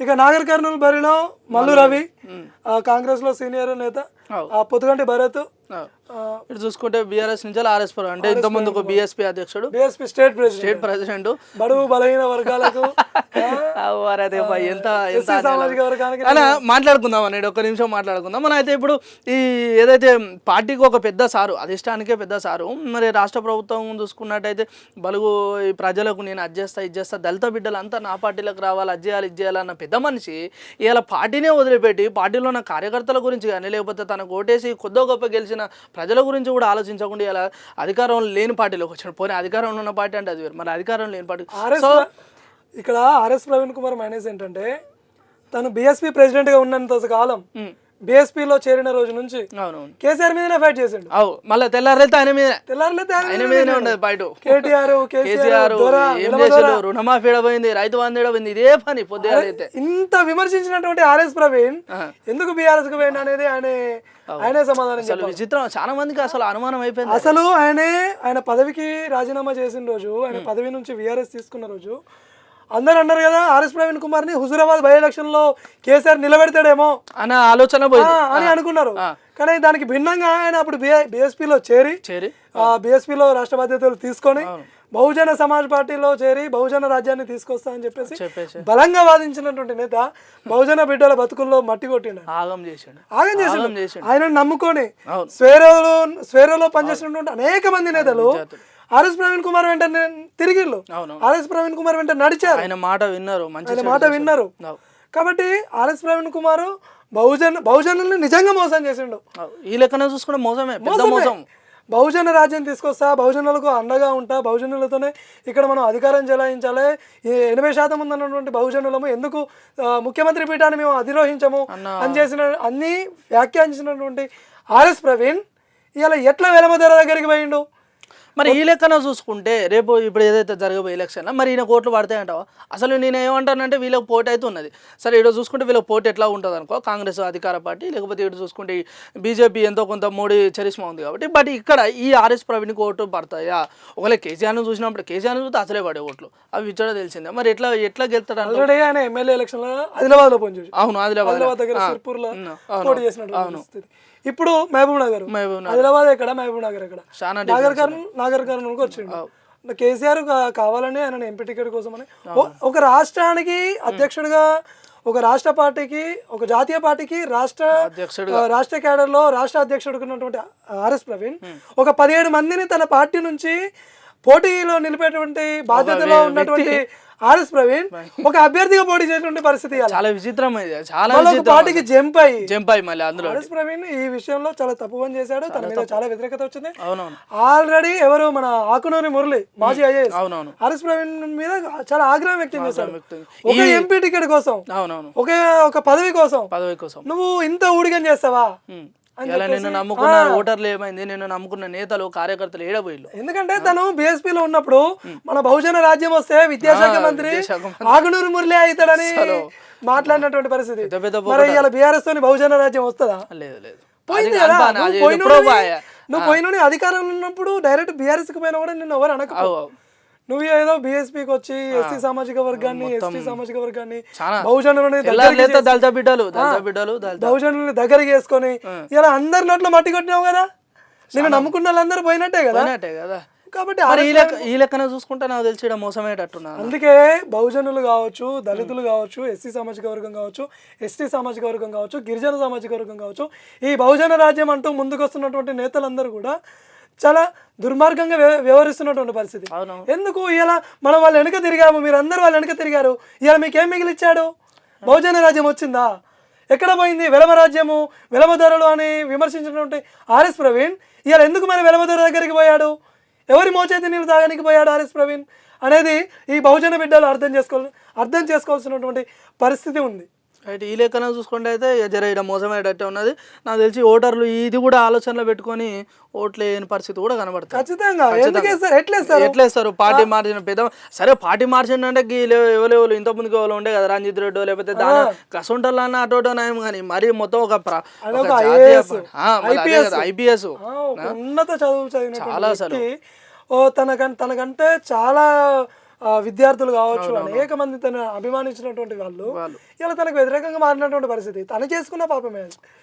ఇక నాగర్ కర్నూలు బరిలో మల్లు రవి కాంగ్రెస్లో సీనియర్ నేత పొద్దుగంటి భరత్. ఇటు చూసుకుంటే బీఆర్ఎస్ నుంచి ఆర్ఎస్ పురం అంటే ఇంత ముందుకు బీఎస్పీ అధ్యక్షుడు. BSP state president state president బడుగు బలహీన వర్గాలకు ఎంత అలా మాట్లాడుకుందాం అనేది ఒక నిమిషం మాట్లాడుకుందాం. మనం అయితే ఇప్పుడు ఈ ఏదైతే పార్టీకి ఒక పెద్ద సారు అధిష్టానికే పెద్ద సారు మరి రాష్ట్ర ప్రభుత్వం చూసుకున్నట్టయితే బలుగు ఈ ప్రజలకు నేను అది చేస్తా ఇది చేస్తా దళిత బిడ్డలు అంతా నా పార్టీలకు రావాలి అది చేయాలి ఇది చేయాలన్న పెద్ద మనిషి ఇలా పార్టీనే వదిలిపెట్టి పార్టీలో ఉన్న కార్యకర్తల గురించి కానీ లేకపోతే తనకు ఓటేసి కొద్దో గొప్ప గెలిచిన ప్రజల గురించి కూడా ఆలోచించకుండా ఇలా అధికారం లేని పార్టీలోకి వచ్చాడు. పోనీ అధికారంలో ఉన్న పార్టీ అంటే అది వేరు. మరి అధికారం లేని పార్టీ. ఆర్ఎస్ ఇక్కడ ఆర్ఎస్ ప్రవీణ్ కుమార్ మైనస్ ఏంటంటే తను బీఎస్పీ ప్రెసిడెంట్గా ఉన్నంత కాలం ఉమ్. బీఎస్పీ లో చేరిన రోజు నుంచి కేసీఆర్ మీదనే ఫైట్ చేసిండు. అవు మళ్ళీ తెల్లారైతే ఆయన మీద తెల్లారులైతే ఆయన మీదనే ఉండదు బయట కేటీఆర్ కేసీఆర్ ఏం దొర. రుణమాఫీ పోయింది రైతు బంధు పోయింది ఇదే పని ఇంత విమర్శించినటువంటి ఆర్ఎస్ ప్రవీణ్ ఎందుకు బీఆర్ఎస్కు పోయిండు అనేది ఆయన ఆయనే సమాధానం అసలు విచిత్రం చాలా మందికి అసలు అనుమానం అయిపోయింది. అసలు ఆయనే ఆయన పదవికి రాజీనామా చేసిన రోజు ఆయన పదవి నుంచి విఆర్ఎస్ తీసుకున్న రోజు అందరు అన్నారు కదా ఆర్ఎస్ ప్రవీణ్ కుమార్ని హుజురాబాద్ బై ఎలక్షన్లో కేసీఆర్ నిలబెడతాడేమో. అన్న ఆలోచన అని అనుకున్నారు. కానీ దానికి భిన్నంగా ఆయన అప్పుడు BSP లో చేరి చేరి. ఆ BSP లో రాష్ట్ర బాధ్యతలు తీసుకొని బహుజన సమాజ్ పార్టీలో చేరి బహుజన రాజ్యాన్ని తీసుకొస్తా అని చెప్పేసి బలంగా వాదించినటువంటి నేత బహుజన బిడ్డల బతుకుల్లో మట్టి కొట్టిండు. ఆగం చేసాడు. ఆగం చేసిండు. ఆయన నమ్ముకొని. స్వేరోలో స్వేరోలో పనిచేసినటువంటి అనేక మంది నేతలు ఆర్ఎస్ ప్రవీణ్ కుమార్ వెంట తిరిగిళ్ళు. అవును. ఆర్ఎస్ ప్రవీణ్ కుమార్ వెంట నడిచారు. ఆయన మాట విన్నారు మంచి మాట. విన్నారు. కాబట్టి ఆర్ఎస్ ప్రవీణ్ కుమార్ బహుజన్ బహుజనుల్ని నిజంగా మోసం చేసిండు. ఈ లెక్కన చూసుకుంటే మోసమే పెద్ద మోసం. బహుజన రాజ్యం తీసుకొస్తా బహుజనులకు అండగా ఉంటా బహుజనులతోనే ఇక్కడ మనం అధికారం చెలాయించాలి. ఎనభై శాతం ఉందన్నటువంటి బహుజనులము ఎందుకు ముఖ్యమంత్రి పీఠాన్ని మేము అధిరోహించము అని చేసిన అన్ని వ్యాఖ్యానించినటువంటి ఆర్ఎస్ ప్రవీణ్ ఇలా ఎట్లా వెలమధర దగ్గరికి పోయిండు? మరి ఈ లెక్కన చూసుకుంటే రేపు ఇప్పుడు ఏదైతే జరగబోయే ఎలక్షన్లో మరి ఈయన కోట్లు పడతాయి అంటావా అసలు నేను ఏమంటానంటే వీళ్ళకి పోటీ అయితే ఉన్నది. సరే ఇక్కడ చూసుకుంటే వీళ్ళకి పోటీ ఎట్లా ఉంటుంది అనుకో కాంగ్రెస్ అధికార పార్టీ లేకపోతే ఇటు చూసుకుంటే బీజేపీ ఎంతో కొంత మోడీ చరిష్మా ఉంది కాబట్టి బట్ ఇక్కడ ఈ ఆర్ఎస్ ప్రవీణ్కి ఓటు పడతాయా? ఒకవేళ కేసీఆర్ను చూసినప్పుడు కేసీఆర్ను చూస్తే అసలే పడే ఓట్లు. అవి ఇచ్చడం తెలిసిందే. మరి ఎట్లా ఎట్లా గెలుతాడు ఆల్రెడీ ఆయన ఎమ్మెల్యే ఎలక్షన్లో ఆదిలాబాద్లో పనిచేసి అవును ఆదిలాబాద్ దగ్గర అవును, ఇప్పుడు మహబూబ్ నగర్. ఆదిలాబాద్ ఎక్కడ? మహబూబ్ నగర్ ఎక్కడ నాగర్ కర్నూలు నాగర్ కర్నూలుకి వచ్చిండు. కేసీఆర్ కావాలని ఆయన ఎంపీ టికెట్ కోసం అని ఒక రాష్ట్రానికి అధ్యక్షుడిగా ఒక రాష్ట్ర పార్టీకి ఒక జాతీయ పార్టీకి రాష్ట్ర అధ్యక్షుడు రాష్ట్ర క్యాడర్లో రాష్ట్ర అధ్యక్షుడికి ఉన్నటువంటి ఆర్ఎస్ ప్రవీణ్ ఒక పదిహేడు మందిని తన పార్టీ నుంచి పోటీలో నిలిపేటువంటి బాధ్యతలో ఉన్నటువంటి ఆర్ఎస్ ప్రవీణ్ ఒక అభ్యర్థిగా పోటీ చేసినటువంటి పరిస్థితి. చాలా విచిత్రం చాలా పార్టీకి జంప్ అయ్యి. జంప్ అయ్యి మళ్ళీ అందులో. ఆర్ఎస్ ప్రవీణ్ ఈ విషయంలో చాలా తప్పు పని చేశాడు. తన మీద చాలా వ్యతిరేకత వచ్చింది. అవునవును. ఆల్రెడీ ఎవరు మన ఆకునూరి మురళి మాజీ ఐఏఎస్. అవునవును. ఆర్ఎస్ ప్రవీణ్ మీద చాలా ఆగ్రహం వ్యక్తం చేశాడు. ఒక ఎంపీ టికెట్ కోసం అవునవును. ఒక ఒక పదవి కోసం. పదవి కోసం. నువ్వు ఇంత ఊడిగం చేస్తావా. ఇలా నిన్ను నమ్ముకున్న ఓటర్లు ఏమైంది? నిన్ను నమ్ముకున్న నేతలు కార్యకర్తలు ఏడబోయిల్లు ఎందుకంటే తను BSP లో ఉన్నప్పుడు మన బహుజన రాజ్యం వస్తే విద్యాశాఖ మంత్రి ఆగునూరు మురళి అవుతాడని మాట్లాడినటువంటి పరిస్థితి. మరి ఇలా బీఆర్ఎస్ తోని బహుజన రాజ్యం వస్తుందా? లేదు లేదు. పోయింది కదా. నువ్వు పోయినోడి అధికారంలో ఉన్నప్పుడు డైరెక్ట్ బీఆర్ఎస్కి పోయినా కూడా నిన్ను ఎవరు అనక అవు, అవు. నువ్వు ఏదో బీఎస్పీకి వచ్చి ఎస్సీ సామాజిక వర్గాన్ని ఎస్టీ సామాజిక వర్గాన్ని. బహుజనులని దళిత బిడ్డలు బిడ్డలు బహుజనుల్ని దగ్గరికి వేసుకొని ఇలా అందరి నోట్లో మట్టి కొట్టినావు కదా? నేను నమ్ముకున్న వాళ్ళందరూ పోయినట్టే కదా? పోయినట్టే కదా. కాబట్టి ఈ లెక్క ఈ లెక్కన చూసుకుంటే నాకు తెలిసి మోసమేటట్టున్నా అందుకే బహుజనులు కావచ్చు దళితులు కావచ్చు ఎస్సీ సామాజిక వర్గం కావచ్చు ఎస్టీ సామాజిక వర్గం కావచ్చు గిరిజన సామాజిక వర్గం కావచ్చు ఈ బహుజన రాజ్యం అంటూ ముందుకు వస్తున్నటువంటి నేతలందరూ కూడా చాలా దుర్మార్గంగా వ్య- వ్యవహరిస్తున్నటువంటి పరిస్థితి. ఎందుకు ఇలా మనం వాళ్ళు వెనక తిరిగాము మీరు అందరు వాళ్ళు వెనక తిరిగారు ఇలా మీకేం మిగిలిచ్చాడు? బహుజన రాజ్యం వచ్చిందా? ఎక్కడ పోయింది? వెలమ రాజ్యము వెలమ ధరలు అని విమర్శించినటువంటి ఆర్ఎస్ ప్రవీణ్ ఇవాళ ఎందుకు మరి వెలమ ధర దగ్గరికి పోయాడు? ఎవరి మోచేతి నీళ్ళు తాగడానికి పోయాడు ఆర్ఎస్ ప్రవీణ్ అనేది ఈ బహుజన బిడ్డలు అర్థం చేసుకో అర్థం చేసుకోవాల్సినటువంటి పరిస్థితి ఉంది. అయితే ఈ లెక్కన చూసుకుంటే అయితే జర ఇక్కడ మోసమయ్యేటట్టే ఉన్నది. నాకు తెలిసి ఓటర్లు ఇది కూడా ఆలోచనలో పెట్టుకొని ఓట్లు వేయని పరిస్థితి కూడా కనబడుతుంది. ఖచ్చితంగా. ఎందుకు వేస్తారు ఎట్లా వేస్తారు ఎట్లా వేస్తారు పార్టీ మార్చిన పెద్ద సరే పార్టీ మార్చిండు అంటే ఎవరెవరు ఇంత ముందుకు ఎవరు ఉండే కదా? రంజిత్ రెడ్డి లేకపోతే దాని కసుంటల్ అన్న అటోటో నయం కానీ మరి మొత్తం ఒక ఐపీఎస్. ఉన్నత చదువు చాలా చదివిన అసలు. ఓ తనకం తనకంటే చాలా విద్యార్థులు కావచ్చు అనేక మంది తను అభిమానించినటువంటి వాళ్ళు. ఇలా తనకు వ్యతిరేకంగా మారినటువంటి పరిస్థితి. తను చేసుకున్న పాపమే